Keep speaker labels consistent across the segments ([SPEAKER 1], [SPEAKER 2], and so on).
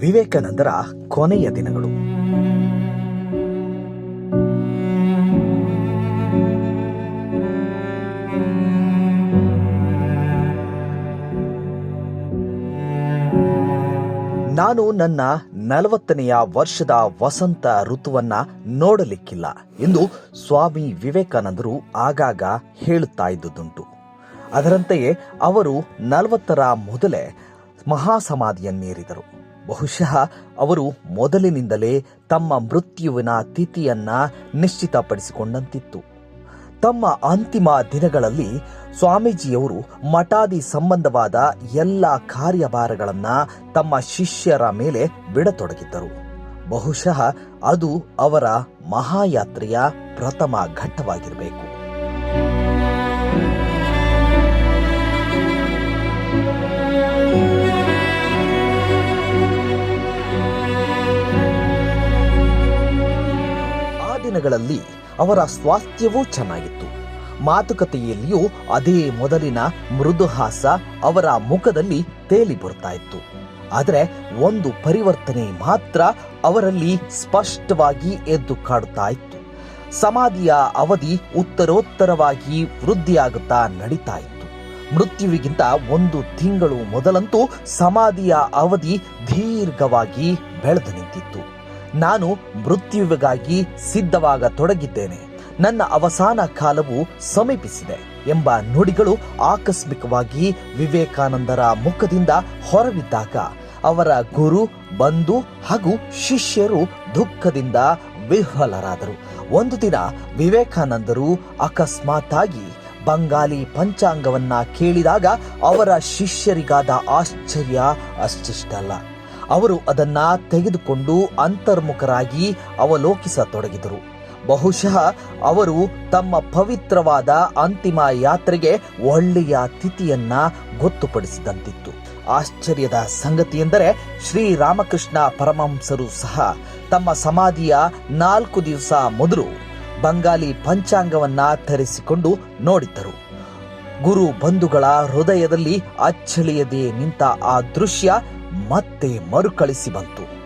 [SPEAKER 1] ವಿವೇಕಾನಂದರ ಕೊನೆಯ ದಿನಗಳು. ನಾನು ನನ್ನ ನಲವತ್ತನೆಯ ವರ್ಷದ ವಸಂತ ಋತುವನ್ನ ನೋಡಲಿಕ್ಕಿಲ್ಲ ಎಂದು ಸ್ವಾಮಿ ವಿವೇಕಾನಂದರು ಆಗಾಗ ಹೇಳುತ್ತಾ ಇದ್ದುದುಂಟು. ಅದರಂತೆಯೇ ಅವರು ನಲವತ್ತರ ಮೊದಲೇ ಮಹಾಸಮಾಧಿಯನ್ನೇರಿದರು. ಬಹುಶಃ ಅವರು ಮೊದಲಿನಿಂದಲೇ ತಮ್ಮ ಮೃತ್ಯುವಿನ ತಿಥಿಯನ್ನ ನಿಶ್ಚಿತಪಡಿಸಿಕೊಂಡಂತಿತ್ತು. ತಮ್ಮ ಅಂತಿಮ ದಿನಗಳಲ್ಲಿ ಸ್ವಾಮೀಜಿಯವರು ಮಠಾದಿ ಸಂಬಂಧವಾದ ಎಲ್ಲ ಕಾರ್ಯಭಾರಗಳನ್ನ ತಮ್ಮ ಶಿಷ್ಯರ ಮೇಲೆ ಬಿಡತೊಡಗಿದ್ದರು. ಬಹುಶಃ ಅದು ಅವರ ಮಹಾಯಾತ್ರೆಯ ಪ್ರಥಮ ಘಟ್ಟವಾಗಿರಬೇಕು. ದಿನಗಳಲ್ಲಿ ಅವರ ಸ್ವಾಸ್ಥ್ಯವೂ ಚೆನ್ನಾಗಿತ್ತು. ಮಾತುಕತೆಯಲ್ಲಿಯೂ ಅದೇ ಮೊದಲಿನ ಮೃದುಹಾಸ ಅವರ ಮುಖದಲ್ಲಿ ತೇಲಿ ಬರ್ತಾ ಇತ್ತು. ಆದರೆ ಒಂದು ಪರಿವರ್ತನೆ ಮಾತ್ರ ಅವರಲ್ಲಿ ಸ್ಪಷ್ಟವಾಗಿ ಎದ್ದು ಕಾಡುತ್ತಾ ಇತ್ತು. ಸಮಾಧಿಯ ಅವಧಿ ಉತ್ತರೋತ್ತರವಾಗಿ ವೃದ್ಧಿಯಾಗುತ್ತಾ ನಡೀತಾ ಇತ್ತು. ಮೃತ್ಯುವಿಗಿಂತ ಒಂದು ತಿಂಗಳು ಮೊದಲಂತೂ ಸಮಾಧಿಯ ಅವಧಿ ದೀರ್ಘವಾಗಿ ಬೆಳೆದು ನಿಂತಿತ್ತು. ನಾನು ಮೃತ್ಯುವಿಗಾಗಿ ಸಿದ್ಧವಾಗ ತೊಡಗಿದ್ದೇನೆ ನನ್ನ ಅವಸಾನ ಕಾಲವು ಸಮೀಪಿಸಿದೆ ಎಂಬ ನುಡಿಗಳು ಆಕಸ್ಮಿಕವಾಗಿ ವಿವೇಕಾನಂದರ ಮುಖದಿಂದ ಹೊರಬಿದ್ದಾಗ ಅವರ ಗುರು, ಬಂಧು ಹಾಗೂ ಶಿಷ್ಯರು ದುಃಖದಿಂದ ವಿಹ್ವಲರಾದರು. ಒಂದು ದಿನ ವಿವೇಕಾನಂದರು ಅಕಸ್ಮಾತ್ತಾಗಿ ಬಂಗಾಲಿ ಪಂಚಾಂಗವನ್ನ ಕೇಳಿದಾಗ ಅವರ ಶಿಷ್ಯರಿಗಾದ ಆಶ್ಚರ್ಯ ಅಷ್ಟಿಷ್ಟಲ್ಲ. ಅವರು ಅದನ್ನ ತೆಗೆದುಕೊಂಡು ಅಂತರ್ಮುಖರಾಗಿ ಅವಲೋಕಿಸತೊಡಗಿದರು. ಬಹುಶಃ ಅವರು ತಮ್ಮ ಪವಿತ್ರವಾದ ಅಂತಿಮ ಯಾತ್ರೆಗೆ ಒಳ್ಳೆಯ ತಿಥಿಯನ್ನ ಗೊತ್ತುಪಡಿಸಿದಂತಿತ್ತು. ಆಶ್ಚರ್ಯದ ಸಂಗತಿಯೆಂದರೆ ಶ್ರೀರಾಮಕೃಷ್ಣ ಪರಮಹಂಸರು ಸಹ ತಮ್ಮ ಸಮಾಧಿಯ ನಾಲ್ಕು ದಿವಸ ಮೊದಲು ಬಂಗಾಲಿ ಪಂಚಾಂಗವನ್ನ ತರಿಸಿಕೊಂಡು ನೋಡಿದ್ದರು. ಗುರು ಬಂಧುಗಳ ಹೃದಯದಲ್ಲಿ ಅಚ್ಚಳಿಯದೆ ನಿಂತ ಆ ದೃಶ್ಯ ಮತ್ತೆ ಮರುಕಳಿಸಿ ಬಂತು.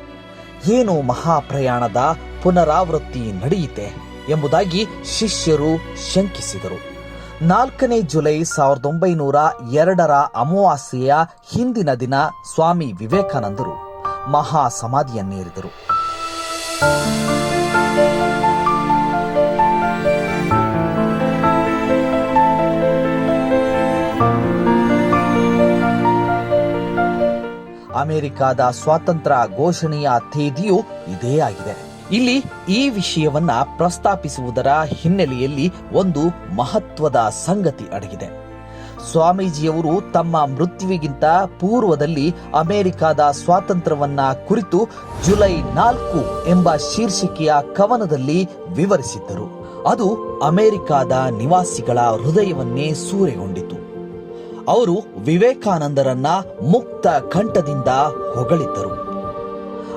[SPEAKER 1] ಏನು ಮಹಾಪ್ರಯಾಣದ ಪುನರಾವೃತ್ತಿ ನಡೆಯಿತೆ ಎಂಬುದಾಗಿ ಶಿಷ್ಯರು ಶಂಕಿಸಿದರು. ನಾಲ್ಕನೇ ಜುಲೈ ಸಾವಿರದ ಒಂಬೈನೂರ ಎರಡರ ಅಮಾವಾಸ್ಯೆಯ ಹಿಂದಿನ ದಿನ ಸ್ವಾಮಿ ವಿವೇಕಾನಂದರು ಮಹಾ ಸಮಾಧಿಯನ್ನೇರಿದರು ಅಮೆರಿಕಾದ ಸ್ವಾತಂತ್ರ್ಯ ಘೋಷಣೆಯ ತೇದಿಯು ಇದೇ ಆಗಿದೆ. ಇಲ್ಲಿ ಈ ವಿಷಯವನ್ನ ಪ್ರಸ್ತಾಪಿಸುವುದರ ಹಿನ್ನೆಲೆಯಲ್ಲಿ ಒಂದು ಮಹತ್ವದ ಸಂಗತಿ ಅಡಗಿದೆ. ಸ್ವಾಮೀಜಿಯವರು ತಮ್ಮ ಮೃತ್ಯುವಿಗಿಂತ ಪೂರ್ವದಲ್ಲಿ ಅಮೆರಿಕಾದ ಸ್ವಾತಂತ್ರ್ಯವನ್ನ ಕುರಿತು ಜುಲೈ ನಾಲ್ಕು ಎಂಬ ಶೀರ್ಷಿಕೆಯ ಕವನದಲ್ಲಿ ವಿವರಿಸಿದ್ದರು. ಅದು ಅಮೆರಿಕಾದ ನಿವಾಸಿಗಳ ಹೃದಯವನ್ನೇ ಸೂರೆಗೊಂಡಿತು. ಅವರು ವಿವೇಕಾನಂದರನ್ನ ಮುಕ್ತ ಕಂಠದಿಂದ ಹೊಗಳಿದ್ದರು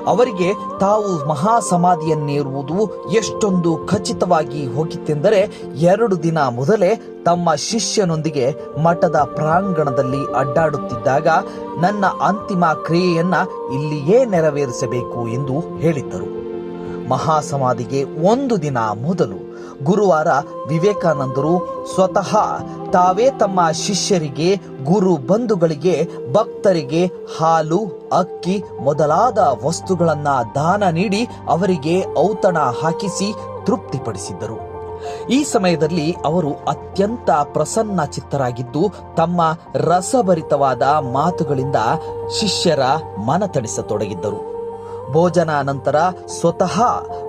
[SPEAKER 1] ಅವರಿಗೆ ತಾವು ಮಹಾಸಮಾಧಿಯನ್ನೇರುವುದು ಎಷ್ಟೊಂದು ಖಚಿತವಾಗಿ ಹೋಗಿತ್ತೆಂದರೆ ಎರಡು ದಿನ ಮೊದಲೇ ತಮ್ಮ ಶಿಷ್ಯನೊಂದಿಗೆ ಮಠದ ಪ್ರಾಂಗಣದಲ್ಲಿ ಅಡ್ಡಾಡುತ್ತಿದ್ದಾಗ ನನ್ನ ಅಂತಿಮ ಕ್ರಿಯೆಯನ್ನ ಇಲ್ಲಿಯೇ ನೆರವೇರಿಸಬೇಕು ಎಂದು ಹೇಳಿದ್ದರು. ಮಹಾಸಮಾಧಿಗೆ ಒಂದು ದಿನ ಮೊದಲು ಗುರುವಾರ ವಿವೇಕಾನಂದರು ಸ್ವತಃ ತಾವೇ ತಮ್ಮ ಶಿಷ್ಯರಿಗೆ, ಗುರು ಬಂಧುಗಳಿಗೆ, ಭಕ್ತರಿಗೆ ಹಾಲು, ಅಕ್ಕಿ ಮೊದಲಾದ ವಸ್ತುಗಳನ್ನು ದಾನ ನೀಡಿ ಅವರಿಗೆ ಔತಣ ಹಾಕಿಸಿ ತೃಪ್ತಿಪಡಿಸಿದ್ದರು. ಈ ಸಮಯದಲ್ಲಿ ಅವರು ಅತ್ಯಂತ ಪ್ರಸನ್ನ ಚಿತ್ತರಾಗಿದ್ದು, ತಮ್ಮ ರಸಭರಿತವಾದ ಮಾತುಗಳಿಂದ ಶಿಷ್ಯರ ಮನತಣಿಸತೊಡಗಿದ್ದರು ಭೋಜನ ನಂತರ ಸ್ವತಃ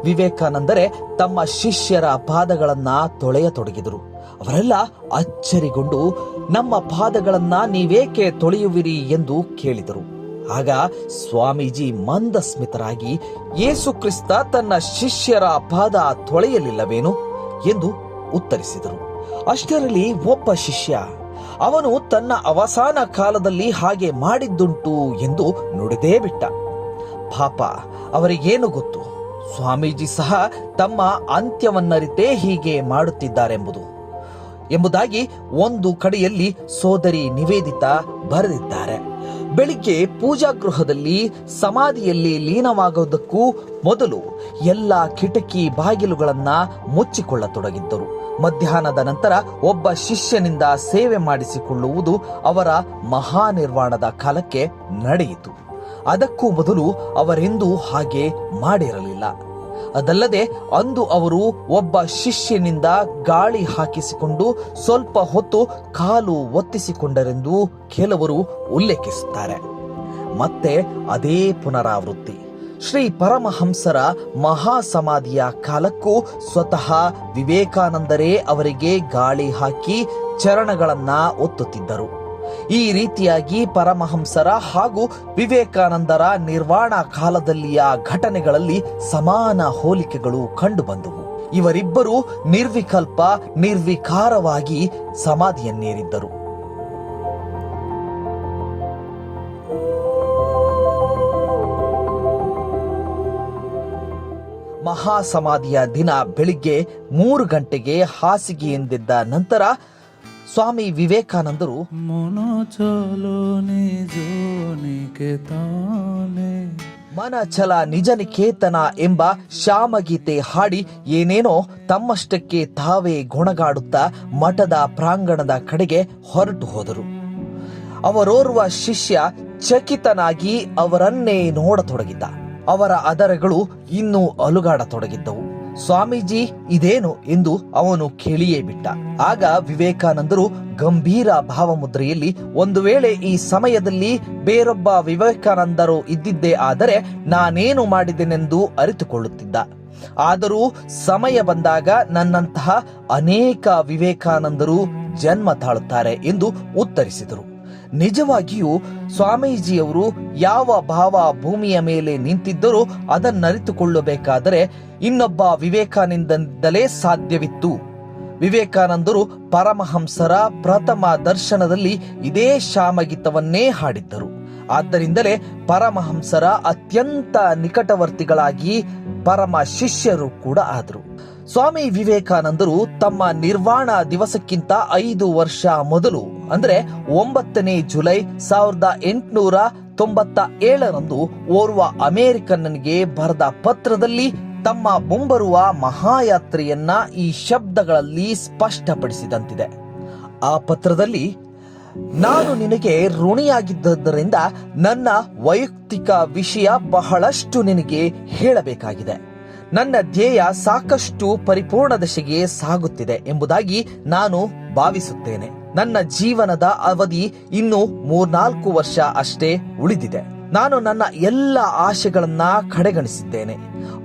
[SPEAKER 1] ವಿವೇಕಾನಂದರೆ ತಮ್ಮ ಶಿಷ್ಯರ ಪಾದಗಳನ್ನ ತೊಳೆಯತೊಡಗಿದರು. ಅವರೆಲ್ಲ ಅಚ್ಚರಿಗೊಂಡು, ನಮ್ಮ ಪಾದಗಳನ್ನ ನೀವೇಕೆ ತೊಳೆಯುವಿರಿ ಎಂದು ಕೇಳಿದರು. ಆಗ ಸ್ವಾಮೀಜಿ ಮಂದಸ್ಮಿತರಾಗಿ, ಯೇಸು ಕ್ರಿಸ್ತ ತನ್ನ ಶಿಷ್ಯರ ಪಾದ ತೊಳೆಯಲಿಲ್ಲವೇನು? ಎಂದು ಉತ್ತರಿಸಿದರು. ಅಷ್ಟರಲ್ಲಿ ಒಬ್ಬ ಶಿಷ್ಯ, ಅವನು ತನ್ನ ಅವಸಾನ ಕಾಲದಲ್ಲಿ ಹಾಗೆ ಮಾಡಿದ್ದುಂಟು ಎಂದು ನುಡಿದೇ ಬಿಟ್ಟ. ಪಾಪ, ಅವರಿಗೇನು ಗೊತ್ತು? ಸ್ವಾಮೀಜಿ ಸಹ ತಮ್ಮ ಅಂತ್ಯವನ್ನರಿತೇ ಹೀಗೆ ಮಾಡುತ್ತಿದ್ದಾರೆಂಬುದು. ಎಂಬುದಾಗಿ ಒಂದು ಕಡೆಯಲ್ಲಿ ಸೋದರಿ ನಿವೇದಿತ ಬರೆದಿದ್ದಾರೆ. ಬೆಳಿಗ್ಗೆ ಪೂಜಾ ಗೃಹದಲ್ಲಿ ಸಮಾಧಿಯಲ್ಲಿ ಲೀನವಾಗುವುದಕ್ಕೂ ಮೊದಲು ಎಲ್ಲ ಕಿಟಕಿ ಬಾಗಿಲುಗಳನ್ನ ಮುಚ್ಚಿಕೊಳ್ಳತೊಡಗಿದ್ದರು. ಮಧ್ಯಾಹ್ನದ ನಂತರ ಒಬ್ಬ ಶಿಷ್ಯನಿಂದ ಸೇವೆ ಮಾಡಿಸಿಕೊಳ್ಳುವುದು ಅವರ ಮಹಾನಿರ್ವಾಣದ ಕಾಲಕ್ಕೆ ನಡೆಯಿತು. ಅದಕ್ಕೂ ಮೊದಲು ಅವರೆಂದೂ ಹಾಗೆ ಮಾಡಿರಲಿಲ್ಲ. ಅದಲ್ಲದೆ ಅಂದು ಅವರು ಒಬ್ಬ ಶಿಷ್ಯನಿಂದ ಗಾಳಿ ಹಾಕಿಸಿಕೊಂಡು ಸ್ವಲ್ಪ ಹೊತ್ತು ಕಾಲು ಒತ್ತಿಸಿಕೊಂಡರೆಂದು ಕೆಲವರು ಉಲ್ಲೇಖಿಸುತ್ತಾರೆ. ಮತ್ತೆ ಅದೇ ಪುನರಾವೃತ್ತಿ. ಶ್ರೀ ಪರಮಹಂಸರ ಮಹಾಸಮಾಧಿಯ ಕಾಲಕ್ಕೂ ಸ್ವತಃ ವಿವೇಕಾನಂದರೇ ಅವರಿಗೆ ಗಾಳಿ ಹಾಕಿ ಚರಣಗಳನ್ನ ಒತ್ತುತ್ತಿದ್ದರು. ಈ ರೀತಿಯಾಗಿ ಪರಮಹಂಸರ ಹಾಗೂ ವಿವೇಕಾನಂದರ ನಿರ್ವಾಣ ಕಾಲದಲ್ಲಿಯ ಘಟನೆಗಳಲ್ಲಿ ಸಮಾನ ಹೋಲಿಕೆಗಳು ಕಂಡುಬಂದವು. ಇವರಿಬ್ಬರು ನಿರ್ವಿಕಲ್ಪ, ನಿರ್ವಿಕಾರವಾಗಿ ಸಮಾಧಿಯನ್ನೇರಿದ್ದರು. ಮಹಾಸಮಾಧಿಯ ದಿನ ಬೆಳಿಗ್ಗೆ ಮೂರು ಗಂಟೆಗೆ ಹಾಸಿಗೆಯಿಂದಿದ್ದ ನಂತರ ಸ್ವಾಮಿ ವಿವೇಕಾನಂದರು, ಮನ ಛಲ ನಿಜ ನಿಕೇತನ ಎಂಬ ಶ್ಯಾಮಗೀತೆ ಹಾಡಿ ಏನೇನೋ ತಮ್ಮಷ್ಟಕ್ಕೆ ತಾವೇ ಗುಣಗಾಡುತ್ತಾ ಮಠದ ಪ್ರಾಂಗಣದ ಕಡೆಗೆ ಹೊರಟು ಹೋದರು. ಅವರೋರ್ವ ಶಿಷ್ಯ ಚಕಿತನಾಗಿ ಅವರನ್ನೇ ನೋಡತೊಡಗಿದ್ದ. ಅವರ ಅದರಗಳು ಇನ್ನೂ ಅಲುಗಾಡತೊಡಗಿದ್ದವು. ಸ್ವಾಮೀಜಿ, ಇದೇನು ಎಂದು ಅವನು ಕೇಳಿಯೇ ಬಿಟ್ಟ. ಆಗ ವಿವೇಕಾನಂದರು ಗಂಭೀರ ಭಾವಮುದ್ರೆಯಲ್ಲಿ, ಒಂದು ವೇಳೆ ಈ ಸಮಯದಲ್ಲಿ ಬೇರೊಬ್ಬ ವಿವೇಕಾನಂದರು ಇದ್ದಿದ್ದೇ ಆದರೆ ನಾನೇನು ಮಾಡಿದೆನೆಂದು ಅರಿತುಕೊಳ್ಳುತ್ತಿದ್ದ. ಆದರೂ ಸಮಯ ಬಂದಾಗ ನನ್ನಂತಹ ಅನೇಕ ವಿವೇಕಾನಂದರು ಜನ್ಮ ತಾಳುತ್ತಾರೆ ಎಂದು ಉತ್ತರಿಸಿದರು. ನಿಜವಾಗಿಯೂ ಸ್ವಾಮೀಜಿಯವರು ಯಾವ ಭಾವ ಭೂಮಿಯ ಮೇಲೆ ನಿಂತಿದ್ದರೂ ಅದನ್ನರಿತುಕೊಳ್ಳಬೇಕಾದರೆ ಇನ್ನೊಬ್ಬ ವಿವೇಕಾನಂದನಿಂದಲೇ ಸಾಧ್ಯವಿತ್ತು. ವಿವೇಕಾನಂದರು ಪರಮಹಂಸರ ಪ್ರಥಮ ದರ್ಶನದಲ್ಲಿ ಇದೇ ಶಾಮಗೀತವನ್ನೇ ಹಾಡಿದ್ದರು. ಆದ್ದರಿಂದಲೇ ಪರಮಹಂಸರ ಅತ್ಯಂತ ನಿಕಟವರ್ತಿಗಳಾಗಿ ಪರಮ ಶಿಷ್ಯರು ಕೂಡ ಆದರು. ಸ್ವಾಮಿ ವಿವೇಕಾನಂದರು ತಮ್ಮ ನಿರ್ವಾಣ ದಿವಸಕ್ಕಿಂತ ಐದು ವರ್ಷ ಮೊದಲು, ಅಂದರೆ ಒಂಬತ್ತನೇ ಜುಲೈ ಸಾವಿರದ ಎಂಟುನೂರ ತೊಂಬತ್ತ ಏಳರಂದು ಓರ್ವ ಅಮೆರಿಕನ್ನನಿಗೆ ಬರೆದ ಪತ್ರದಲ್ಲಿ ತಮ್ಮ ಮುಂಬರುವ ಮಹಾಯಾತ್ರೆಯನ್ನ ಈ ಶಬ್ದಗಳಲ್ಲಿ ಸ್ಪಷ್ಟಪಡಿಸಿದಂತಿದೆ. ಆ ಪತ್ರದಲ್ಲಿ, ನಾನು ನಿನಗೆ ಋಣಿಯಾಗಿದ್ದರಿಂದ ನನ್ನ ವೈಯಕ್ತಿಕ ವಿಷಯ ಬಹಳಷ್ಟು ನಿನಗೆ ಹೇಳಬೇಕಾಗಿದೆ. ನನ್ನ ಧ್ಯೇಯ ಸಾಕಷ್ಟು ಪರಿಪೂರ್ಣ ದಶೆಗೆ ಸಾಗುತ್ತಿದೆ ಎಂಬುದಾಗಿ ನಾನು ಭಾವಿಸುತ್ತೇನೆ. ನನ್ನ ಜೀವನದ ಅವಧಿ ಇನ್ನು ಮೂರ್ನಾಲ್ಕು ವರ್ಷ ಅಷ್ಟೇ ಉಳಿದಿದೆ. ನಾನು ನನ್ನ ಎಲ್ಲ ಆಶೆಗಳನ್ನ ಕಡೆಗಣಿಸಿದ್ದೇನೆ.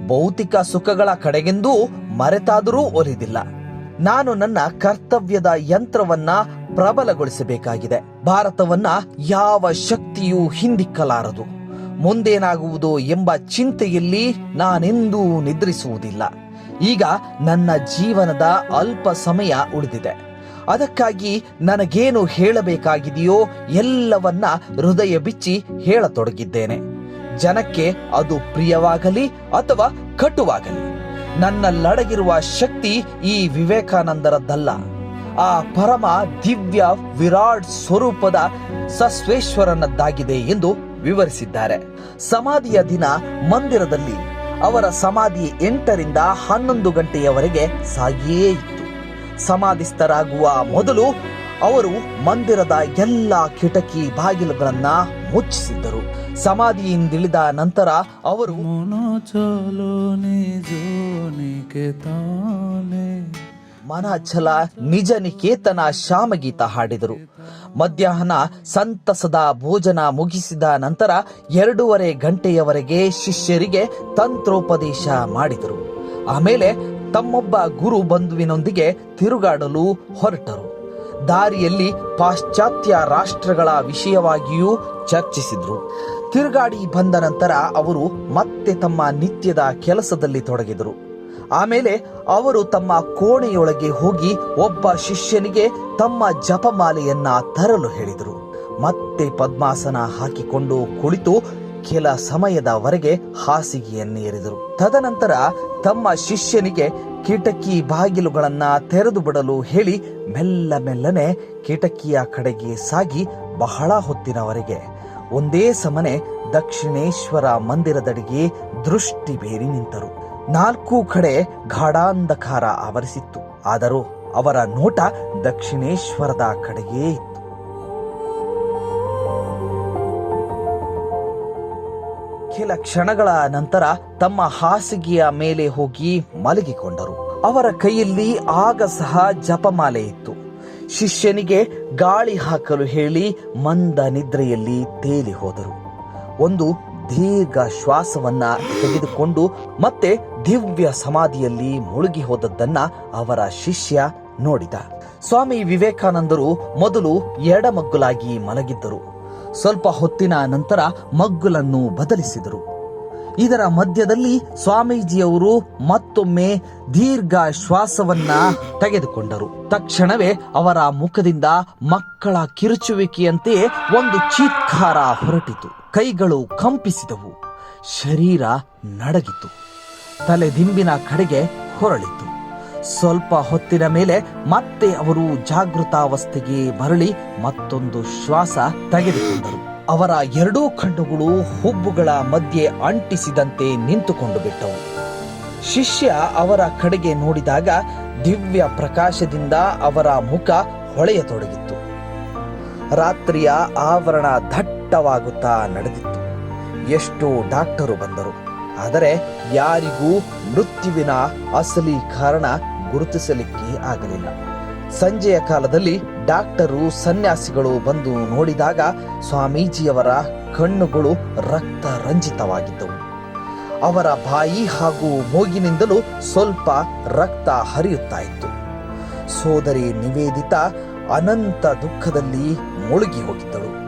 [SPEAKER 1] ಭೌತಿಕ ಸುಖಗಳ ಕಡೆಗೆಂದೂ ಮರೆತಾದರೂ ಒಲಿದಿಲ್ಲ. ನಾನು ನನ್ನ ಕರ್ತವ್ಯದ ಯಂತ್ರವನ್ನ ಪ್ರಬಲಗೊಳಿಸಬೇಕಾಗಿದೆ. ಭಾರತವನ್ನ ಯಾವ ಶಕ್ತಿಯೂ ಹಿಂದಿಕ್ಕಲಾರದು. ಮುಂದೇನಾಗುವುದು ಎಂಬ ಚಿಂತೆಯಲ್ಲಿ ನಾನೆಂದೂ ನಿದ್ರಿಸುವುದಿಲ್ಲ. ಈಗ ನನ್ನ ಜೀವನದ ಅಲ್ಪ ಸಮಯ ಉಳಿದಿದೆ. ಅದಕ್ಕಾಗಿ ನನಗೇನು ಹೇಳಬೇಕಾಗಿದೆಯೋ ಎಲ್ಲವನ್ನ ಹೃದಯ ಬಿಚ್ಚಿ ಹೇಳತೊಡಗಿದ್ದೇನೆ. ಜನಕ್ಕೆ ಅದು ಪ್ರಿಯವಾಗಲಿ ಅಥವಾ ಕಟುವಾಗಲಿ. ನನ್ನಲ್ಲಡಗಿರುವ ಶಕ್ತಿ ಈ ವಿವೇಕಾನಂದರದ್ದಲ್ಲ. ಆ ಪರಮ ದಿವ್ಯ ವಿರಾಟ್ ಸ್ವರೂಪದ ಸಸ್ವೇಶ್ವರನದ್ದಾಗಿದೆ ಎಂದು ವಿವರಿಸಿದ್ದಾರೆ. ಸಮಾಧಿಯ ದಿನ ಮಂದಿರದಲ್ಲಿ ಅವರ ಸಮಾಧಿ ಎಂಟರಿಂದ ಹನ್ನೊಂದು ಗಂಟೆಯವರೆಗೆ ಸಾಗಿಯೇ ಇತ್ತು. ಸಮಾಧಿಸ್ಥರಾಗುವ ಮೊದಲು ಅವರು ಮಂದಿರದ ಎಲ್ಲ ಕಿಟಕಿ ಬಾಗಿಲುಗಳನ್ನ ಮುಚ್ಚಿಸಿದ್ದರು. ಸಮಾಧಿಯಿಂದಿಳಿದ ನಂತರ ಅವರು ಮನಛಲ ನಿಜ ನಿಕೇತನ ಶ್ಯಾಮಗೀತ ಹಾಡಿದರು. ಮಧ್ಯಾಹ್ನ ಸಂತಸದ ಭೋಜನ ಮುಗಿಸಿದ ನಂತರ ಎರಡೂವರೆ ಗಂಟೆಯವರೆಗೆ ಶಿಷ್ಯರಿಗೆ ತಂತ್ರೋಪದೇಶ ಮಾಡಿದರು. ಆಮೇಲೆ ತಮ್ಮೊಬ್ಬ ಗುರು ಬಂಧುವಿನೊಂದಿಗೆ ತಿರುಗಾಡಲು ಹೊರಟರು. ದಾರಿಯಲ್ಲಿ ಪಾಶ್ಚಾತ್ಯ ರಾಷ್ಟ್ರಗಳ ವಿಷಯವಾಗಿಯೂ ಚರ್ಚಿಸಿದರು. ತಿರುಗಾಡಿ ಬಂದ ನಂತರ ಅವರು ಮತ್ತೆ ತಮ್ಮ ನಿತ್ಯದ ಕೆಲಸದಲ್ಲಿ ತೊಡಗಿದರು. ಆಮೇಲೆ ಅವರು ತಮ್ಮ ಕೋಣೆಯೊಳಗೆ ಹೋಗಿ ಒಬ್ಬ ಶಿಷ್ಯನಿಗೆ ತಮ್ಮ ಜಪಮಾಲೆಯನ್ನ ತರಲು ಹೇಳಿದರು. ಮತ್ತೆ ಪದ್ಮಾಸನ ಹಾಕಿಕೊಂಡು ಕುಳಿತು ಕೆಲ ಸಮಯದವರೆಗೆ ಹಾಸಿಗೆಯನ್ನೇರಿದರು ತದನಂತರ ತಮ್ಮ ಶಿಷ್ಯನಿಗೆ ಕಿಟಕಿ ಬಾಗಿಲುಗಳನ್ನ ತೆರೆದು ಬಿಡಲು ಹೇಳಿ ಮೆಲ್ಲ ಮೆಲ್ಲನೆ ಕಿಟಕಿಯ ಕಡೆಗೆ ಸಾಗಿ ಬಹಳ ಹೊತ್ತಿನವರೆಗೆ ಒಂದೇ ಸಮನೆ ದಕ್ಷಿಣೇಶ್ವರ ಮಂದಿರದಡಿಗೆ ದೃಷ್ಟಿ ಬೇರಿ ನಿಂತರು. ನಾಲ್ಕು ಕಡೆ ಗಾಢಾಂಧಕಾರ ಆವರಿಸಿತ್ತು. ಆದರೂ ಅವರ ನೋಟ ದಕ್ಷಿಣೇಶ್ವರದ ಕಡೆಯೇ ಇತ್ತು. ಕೆಲ ಕ್ಷಣಗಳ ನಂತರ ತಮ್ಮ ಹಾಸಿಗೆಯ ಮೇಲೆ ಹೋಗಿ ಮಲಗಿಕೊಂಡರು. ಅವರ ಕೈಯಲ್ಲಿ ಆಗ ಸಹ ಜಪಮಾಲೆ ಇತ್ತು. ಶಿಷ್ಯನಿಗೆ ಗಾಳಿ ಹಾಕಲು ಹೇಳಿ ಮಂದ ನಿದ್ರೆಯಲ್ಲಿ ತೇಲಿ ಹೋದರು ಒಂದು ದೀರ್ಘ ಶ್ವಾಸವನ್ನ ತೆಗೆದುಕೊಂಡು ಮತ್ತೆ ದಿವ್ಯ ಸಮಾಧಿಯಲ್ಲಿ ಮುಳುಗಿ ಹೋದದ್ದನ್ನ ಅವರ ಶಿಷ್ಯ ನೋಡಿದ. ಸ್ವಾಮಿ ವಿವೇಕಾನಂದರು ಮೊದಲು ಎಡಮಗ್ಗುಲಾಗಿ ಮಲಗಿದ್ದರು. ಸ್ವಲ್ಪ ಹೊತ್ತಿನ ನಂತರ ಮಗ್ಗುಲನ್ನು ಬದಲಿಸಿದರು. ಇದರ ಮಧ್ಯದಲ್ಲಿ ಸ್ವಾಮೀಜಿಯವರು ಮತ್ತೊಮ್ಮೆ ದೀರ್ಘ ಶ್ವಾಸವನ್ನ ತೆಗೆದುಕೊಂಡರು. ತಕ್ಷಣವೇ ಅವರ ಮುಖದಿಂದ ಮಕ್ಕಳ ಕಿರುಚುವಿಕೆಯಂತೆ ಒಂದು ಚೀತ್ಕಾರ ಹೊರಟಿತು. ಕೈಗಳು ಕಂಪಿಸಿದವು. ಶರೀರ ನಡಗಿತು. ತಲೆ ದಿಂಬಿನ ಕಡೆಗೆ ಹೊರಳಿತು. ಸ್ವಲ್ಪ ಹೊತ್ತಿನ ಮೇಲೆ ಮತ್ತೆ ಅವರು ಜಾಗೃತಾವಸ್ಥೆಗೆ ಮರಳಿ ಮತ್ತೊಂದು ಶ್ವಾಸ ತೆಗೆದುಕೊಂಡರು. ಅವರ ಎರಡೂ ಕಣ್ಣುಗಳು ಹುಬ್ಬುಗಳ ಮಧ್ಯೆ ಅಂಟಿಸಿದಂತೆ ನಿಂತುಕೊಂಡು ಬಿಟ್ಟವು. ಶಿಷ್ಯ ಅವರ ಕಡೆಗೆ ನೋಡಿದಾಗ ದಿವ್ಯ ಪ್ರಕಾಶದಿಂದ ಅವರ ಮುಖ ಹೊಳೆಯತೊಡಗಿತ್ತು. ರಾತ್ರಿಯ ಆವರಣ ದಟ್ಟವಾಗುತ್ತಾ ನಡೆದಿತ್ತು. ಎಷ್ಟು ಡಾಕ್ಟರು ಬಂದರು. ಆದರೆ ಯಾರಿಗೂ ಮೃತ್ಯುವಿನ ಅಸಲಿ ಕಾರಣ ಗುರುತಿಸಲಿಕ್ಕೆ ಆಗಲಿಲ್ಲ. ಸಂಜೆಯ ಕಾಲದಲ್ಲಿ ಡಾಕ್ಟರು ಸನ್ಯಾಸಿಗಳು ಬಂದು ನೋಡಿದಾಗ ಸ್ವಾಮೀಜಿಯವರ ಕಣ್ಣುಗಳು ರಕ್ತ ರಂಜಿತವಾಗಿದ್ದವು ಅವರ ಬಾಯಿ ಹಾಗೂ ಮೂಗಿನಿಂದಲೂ ಸ್ವಲ್ಪ ರಕ್ತ ಹರಿಯುತ್ತಾ ಇತ್ತು ಸೋದರಿ ನಿವೇದಿತ ಅನಂತ ದುಃಖದಲ್ಲಿ ಮುಳುಗಿ ಹೋಗಿದ್ದಳು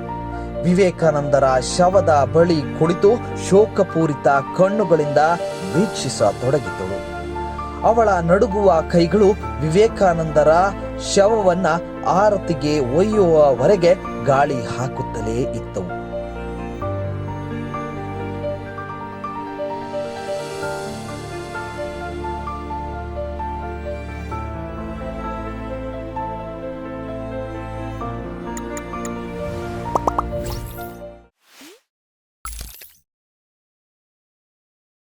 [SPEAKER 1] ವಿವೇಕಾನಂದರ ಶವದ ಬಳಿ ಕುಳಿತು ಶೋಕಪೂರಿತ ಕಣ್ಣುಗಳಿಂದ ವೀಕ್ಷಿಸತೊಡಗಿದ್ದಳು. ಅವಳ ನಡುಗುವ ಕೈಗಳು ವಿವೇಕಾನಂದರ ಶವವನ್ನ ಆರತಿಗೆ ಒಯ್ಯುವವರೆಗೆ ಗಾಳಿ ಹಾಕುತ್ತಲೇ ಇದ್ದವು